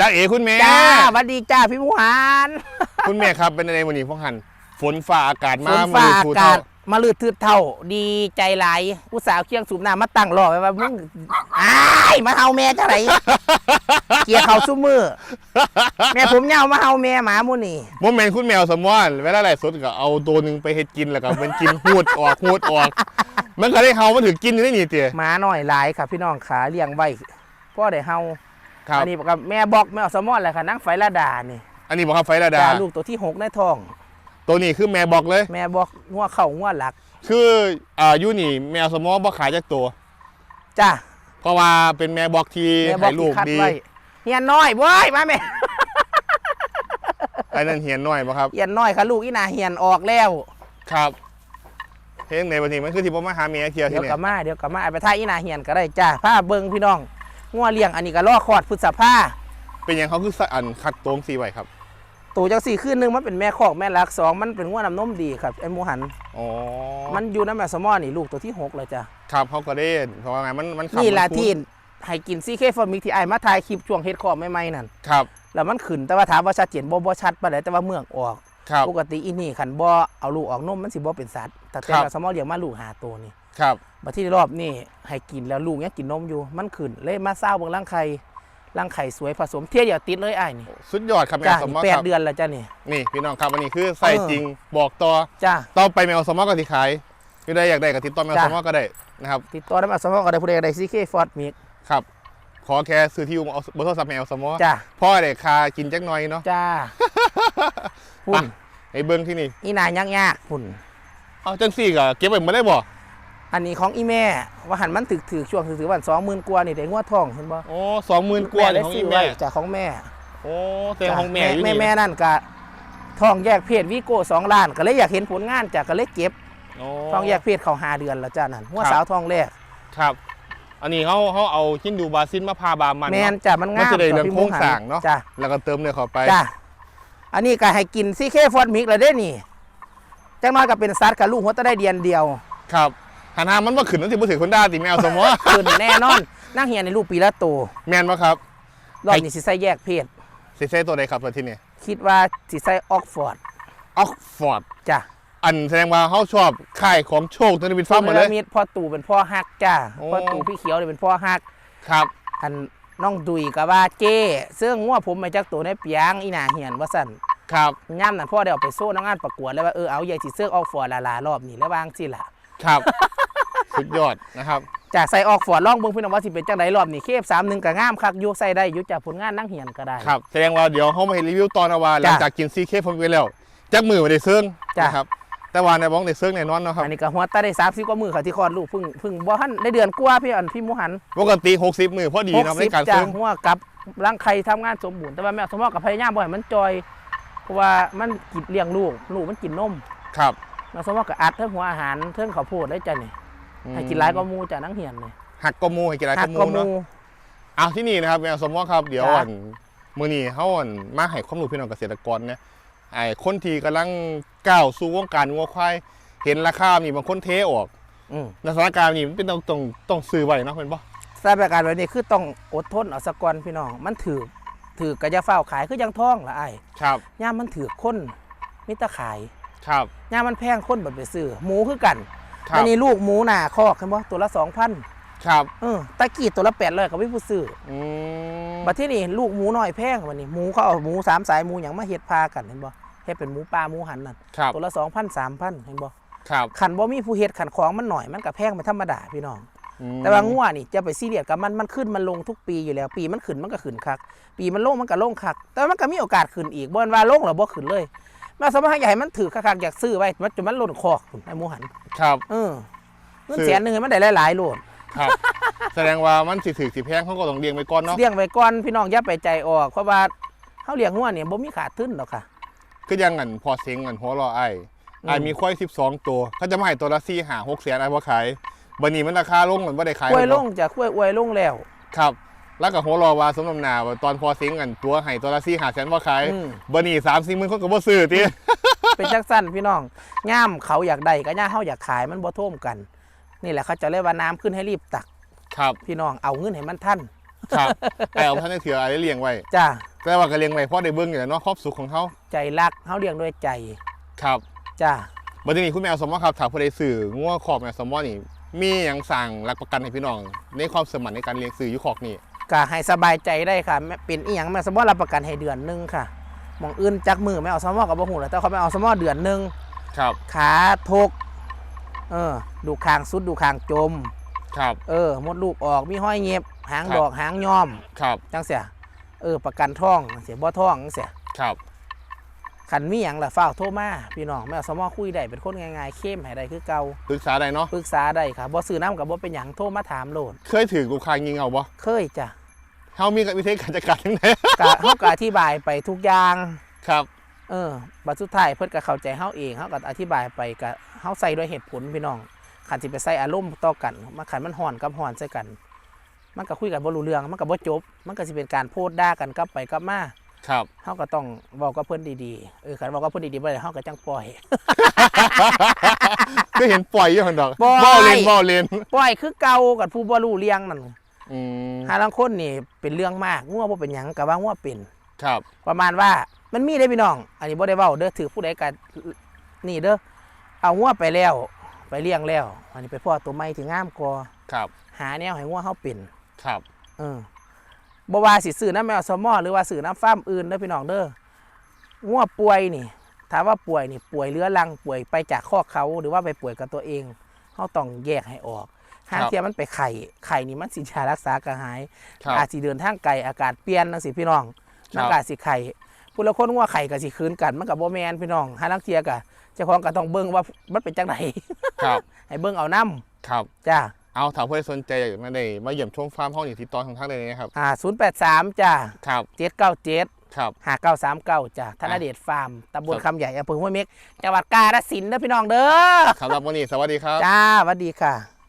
จ้าเอ๋คุณแม่จ้าสวัสดีจ้าพี่หมูหันคุณแม่ครับเป็นอะไรวันนี้พวกหันฝนฟ้าอากาศฝมานฟ้ามืออาถูกาเท่าศมาลืดทืดเท่า ดีใจหลายอุตส่าห์เคียงสูบน้ำมาตั้งรอไว้ว่ามึงอ้ายมาเฮาแม่จังไรเกลียเขาซุมือแม่ผมเหงามาเฮาแม่หมาหมูนี่โมเมนต์คุณแมวสมอนเวลาไรสดก็เอาตัวหนึ่งไปเฮ็ดกินแล้วก็มันกินหูดออกหูดออก มันก็ได้เฮามันถือกินอยู่ได้นี่เตี๋ยหมาหน่อยหลายค่ะพี่น้องขาเลี้ยงไว้พ่อได้เฮา ครับ อันนี้บอกกับแม่บอกแม่เอาสมอนแหละค่ะนั่งไฟละดานี่อันนี้บอกครับไฟระดา จ้าลูกตัวที่หกในท้อง ตัวนี้คือแม่บอกเลย แม่บอกงัวเข่างัวหลักคืออ่าอยูนี่แมวสมอบ่ขายจากตัว จ้าเพราะว่าเป็นแม่บอกที่แม่บอให้กลูที่กคัดดี ไว้เฮียนน้อยเว้ยมาแม่ อันนั้นเหียนหน่อยบ่ครับ เฮียนน้อยค่ะลูกอีนาเฮียนออกแล้วครับเพลงในวันนี้มันคือที่ผมมาหาเมียเที่ยวเดี๋ที่ยวเนี่กลัยบมาเดี๋ยวกลับมาเอาไปท่าอีนาเฮียนก็ได้จ้าผ้าเบิงพี่น้อง งัวเลี้ยงอันนี้ก็ล่อคลอดพฤษภาเป็นหยังเขาคือสะอันคัดตรงสีไว้ครับ ตัวจังสี่ขึ้นหนึ่งมันเป็นแม่คอกแม่ลักสองมันเป็นงัวน้ำนมดีครับไอ้หมูหัน อ๋อมันอยู่น้ำแม่สมอนี่ลูกตัวที่หกเลยจ้ะ ครับเขาก็ได้เพราะว่าไงมันมันขับนี่ละมัพูดที่ให้กินซีเคฟอร์มิกที่ไอ้ายมาถ่ายคลิปช่วงเฮ็ดคอไม่ไม่ๆนั่น ครับ แล้วมันขึ้นแต่ว่าถามว่าชัดเจนบ่บ่ชัดปานใดแต่ว่าเมือกออก ครับ ปกติอีนี่ขันบ่เอาลูกออกนมมันสิบ่เป็นสัตว์แต่คแต่รับละสมอเลี้ยงมาลูกหาตัวนี่ครับบัดที่รอบนี่ให้กินแล้วลูกยังกินนมอยู่มันขึ้นเลยมาเศร้าเบิ่งร่างไข่ร่างไข่สวยผสมเทียอย่าติดเลยอ้ายนี่สุดยอดครับแมจ้าวสมอแปคดรับเดือนแล้วจ้านี่ นี่พี่น้องครับวันนี้คือใส่เออ จริงบอกต่อจ้า ต่อไปแมวสมอก็สิขายคือได้อยากได้กับติดต่อแมวจ้ะ สมอก็ได้นะครับ ติดต่อได้มาสมอก็ได้ผู้ใดก็ได้ซีเคฟอร์ดมิกครับ ขอแค่ซื้อที่อยู่เอาเบอร์โทรศัพท์แมวสมอจ้าพ่อได้คากินจักหน่อยเนาะ จ้าพุ่น ไอ้เบิ้งที่นี่อีนายยักยากๆพุ่นเอาจังสี่ก็เก็บไว้หมดได้บ่อันนี้ของอีแม่ว่าหันมันถึกถือช่วงถือถือวันสองหมื่นกว่านี่ได้งวดทองเห็นบ่โอ้สองหมื่นกว่าได้ของซื้อีอแม่ไว้จากของแม่ โอ้แต่ของแม่อยู่แม่นี่แม่นั่นก็ทองแยกเพศวิโก้สองล้าน ก็เลยอยากเห็นผลงานจากก็เลยเก็บโอ้ทองแยกเพศเขาหาเดือนแล้วจ้านั่นหัวครับสาวทองแรกครับ อันนี้เขาเขาเอาฮินดูบาซินมาพาบามันแมนเนาะจ้ะมันมันงามจะได้เรื่องพี่โครงสร้างเนาะจ้ะแล้วก็เติมเนื้อเข้าไปจ้ะ อันนี้ก็ให้กินซีเคฟอร์ดมิกเลยได้นี่จังน้อยก็เป็นซัดกับลูกหัวตะได้เดียนเดียวครับหันหามันมาขึ้นนั่นสิบ่ถือคนด่าติแมวสมอขึ้นแน่นอนนั่งเฮียในลูกปีละโตแมนปะครับรอบนี้สิใส่แยกเพศ สิเซ่ตัวใดครับตัวที่นี่คิดว่าสิใส่ออกฟอร์ดออกฟอร์ดจ้ะอันแสดงว่าเขาชอบค่ายของโชคตัวนี้เป็นฟ้าร์มหมดเลยมีพ่อตู่เป็นพ่อฮักจ้ะโอ้ พ่อตู่พี่เขียวเนี่ยเป็นพ่อฮักครับ อัน น้องดุยก็ว่าเจ้ซึ่งงัวผมมาจากตัวในเปียงอีหนาเหียนว่าสั่นครับย่ำนั่นพ่อได้เอาไปโซ่น้องงานประกวดแล้วว่าเออเอาใหญ่สิเสื้อออกฟอร์ดลาลารอบนี้แล้ววางสิล่ะครับ สุดยอดนะครับจากใส่ออกฟอร์ดล่องเบิ่งพี่น้องว่าสิเป็นจังไดรอบนี้เคฟสามหนึ่งก็งามคักอยู่ใส่ได้อยู่จากผลงานนั่งเหียนก็ได้ครับแสดงว่าเดี๋ยวเขามาเห็นรีวิวตอนเอาว่าหจ้ะลังจากกินซีเคผมไปแล้วจักมือมาได้เซิงจ้ะนะครับ แต่ว่าในบ้องได้เซิงแน่นอนเนาะครับ อันนี้ก็หัวตาได้สามสิบกว่ามือค่ะที่คลอดลูกเพิ่งเพิ่งบ่ทันได้เดือนกว่าพี่อันพี่หมูหันปกติ60มือพอดีหกเนาะในสิบการจ้ะเซิงหัวกับร่างไข่ทำงานสมบูรณ์แต่ว่าแม่สมองกับพยายามบ่ให้มันจอย เพราะว่ามันกินเลี้ยงลูกลูกมันกินนมครับแม่สมองก็อัดเทิงหัวอาหารเทิงข้าวโพดได้จ้ะนี่ให้กินหลายก็มูจ้ะนังเหียนนี่หักก็มูให้กินหลายหัก็กมูก็มูเนาะเอาที่นี่นะครับแมวสมมติครับเดี๋ยวจ้ะอันมื้อนี้เฮาอันมาให้ความรู้พี่น้องเกษตรกรเนี่ย ไอ้คนที่กำลังก้าวสู่วงการงัวควายเห็นราคานี่บางคนเทออกอืมในสถานการณ์นี่มันเป็นต้องต้องต้องซื้อไว้เนาะเห็นปะสถานการณ์แบบนี้คือต้องอดทนเอาสักก่อนพี่น้อง มันถือถือกระยาเฝ้าวขายคือยังท้องละไอ้ายครับย่ามมันถือคนมิตรขายครับย่ามมันแพงคนแบบไปซื้อหมูคือกันครัอับนนี้ลูกหมูหนาคอกเห็นบ่ตัวละสองพันครับเออตะกี้ตัวละแปดเลยก็ไม่ผู้ซื้ออืม บัดที่นี่ลูกหมูน้อยแพงวันนี้หมูเขาเอาหมูสามสายหมูอย่างมาเฮ็ดพากันเห็นบ่เฮ็ดเป็นหมูปลาหมูหันนั่นครับตัวละสองพันสามพันเห็นบ่ครับขันบ่มีผู้เฮ็ดขันของมันหน่อยมันก็แพงเป็นธรรมดาพี่น้องอืมแต่ว่างัวนี่จะไปซีเรียสกับมันมันขึ้นมันลงทุกปีอยู่แล้ว ปีมันขึ้นมันก็ขึ้นคัก ปีมันลงมันก็ลงคัก แต่ว่ามันก็มีโอกาสขึ้นอีกบ่นว่าลงหรือบ่ขึ้นเลยแม่สมมติอยากให้มันถือคักๆอยากซื้อไว้มันจนมันหล่นคอกพุ่นไอ้หมูหันครับ เออเงินซื้อแสนหนึงให้มันได้หลายๆโลด ครับ แสดงว่ามันสิถือสิแพงเขาก็ต้องเลี้ยงไปก่อนเนาะเลี้ยงไว้ก่อนพี่น้องอย่าไปใจออกเพราะว่าเฮาเลี้ยงงัวเนี่ยบ่มีขาดทุนหรอกค่ะคือยังอันพอเซ็งอันหัวรอไอ้อืมไอ้มีควาย12 ตัวเขาจะมาให้ตัวละ4 5 6แสนไอ้บ่ขายบัดนี้มันราคาลงมันบ่ได้ขายกล้วยลแวงจะกล้วยอวยลงแล้ว ครับ แล้วก็หัวรอว่าสมน้ำหน้าว่าตอนพอเซ็งอันตัวให้ตัวละ4 5แสนบ่ขายอืม บัดนี้3 4หมื่นคนก็บ่ซื้อติ เป็นจังสั้นพี่น้องย่ามเขาอยากได้ก็ย่าเฮาอยากขายมันบ่ท่วมกัน นี่แหละเขาจะเรียกว่าน้ำขึ้นให้รีบตัก ครับพี่น้องเอาเงินให้มันท่านครับไอ้เอาท่านได้เถื่อไอ้เลี้ยงไว้จ้าแต่ว่าก็เลี้ยงไว้เพราะได้เบิ่งอยู่แหล้วเนาะความสุขของเขาใจรักเฮาเลี้ยงด้วยใจครับจ้าบัดนี้คุณแมวสมอครับถ้าผู้ใดซื้องัวขอบแมวสมอนี่มีหยังสั่งรับประกันให้พี่น้อง ในความสมันในการเลี้ยงซื้ออยู่ขอกนี่ก็ให้สบายใจได้ค่ะแม่เป็นอีหยังแม่สมอรับประกันให้เดือนหนึงค่ะหมองอื่นจักมือแม่เอาสมอกับบ่ฮู้แหล้วแต่เขาไม่เอาสมอเดือนหนึงครับขาทก เออดูคางสุดดูคางจม ครับ เออมดลูกออกมีห้อยเงียบหางครับดอกหางย้อมครับจังเสียเออ ประกันท่องจังเสียบ่ท่องจังเสียครับขันมีหยังล่ะฝ้าวโทรมาพี่น้องแม่เอาสมอคุยได้เป็นคนง่ายๆเข้มให้ได้คือเก่าปรึกษาได้เนาะปรึกษาได้ค่ะบ่ซื้อน้ำกับบ่เป็นหยังโทรมาถามโลด เคยถือลูกค้ายิงเอาบ่เคยจ้ะเฮามีวิธีการจัดการจังไดกะเฮาก็อธิบายไปทุกอย่างครับ เออบัดสุดท้ายเพิ่นก็เข้าใจเฮาเองเฮาก็อธิบายไปก็เฮาใส่ด้วยเหตุผลพี่น้องคันสิไปใส่อารมณ์ต่อกันมาคันมันฮ้อนกับฮ้อนใส่กัน มันก็คุยกันบ่รู้เรื่องมันก็บ่จบ มันก็สิเป็นการโพดด่ากันกลับไปกลับมาครับเฮาก็ต้องเว้ากับเพิ่นดีๆเออคันเว้ากับเพิ่นดีๆบ่ได้เฮาก็จังปล่อย ก็เห็นปล่อยอยู่หั่นดอกปล่อยเว้าเล่นเว้าเล่นปล่อยคือเก่ากับผู้บ่รู้เรื่องนั่นอืมหาลางคนนี่เป็นเรื่องมากงัวบ่เป็นหยังก็ว่างัวเป็น ครับ ประมาณว่า มันมีได้พี่น้อง อันนี้บ่ได้เว้าเด้อถือผู้ใดกันนี่เด้อเอางัวไปแล้ว ไปเลี้ยงแล้ว อันนี้ไปพ่อตัวใหม่ที่งามกว่าครับ หาแนวให้งัวเฮาเป็นครับ เออบ่ว่าสิซื้อน้ำแมวซอมอหรือว่าซื้อน้ำฟาร์มอื่นเด้อพี่น้องเด้องัวป่วยนี่ถามว่าป่วยนี่ป่วยเรื้อรังป่วยไปจากข้อเขาหรือว่าไปป่วยกับตัวเองเฮาต้องแยกให้ออกหางเทียมันไปไข่ไข่นี่มันสิยารักษากระหายครับอาจสิเดินทางไกลอากาศเปลี่ยนจังซี่พี่น้องครับมันก็อาจสิไข่ ผู้ละคนว่าไข่ก็สิคืนกันมันก็บ่แม่นพี่น้องหาลังเทียก็เจ้าของก็ต้องเบิ่งว่ามันเป็นจังไดครับ ให้เบิ่งเอานํครับจ้าเอาถ้าผู้ใดสนใจอยากมาได้มาเยี่ยมชมฟาร์มเฮานี่ติดต่อทางทางใดนะครับอ่า083จ้าครับ797ครับหาเก้าสามเก้าจ้ะธนเดชฟาร์มตำบลครับคำใหญ่อำเภอห้วยเม็กจังหวัดกาฬสินธุ์เด้อพี่น้องเด้อสำหรับวันนี้สวัสดีครับ จ้าสวัสดีค่ะ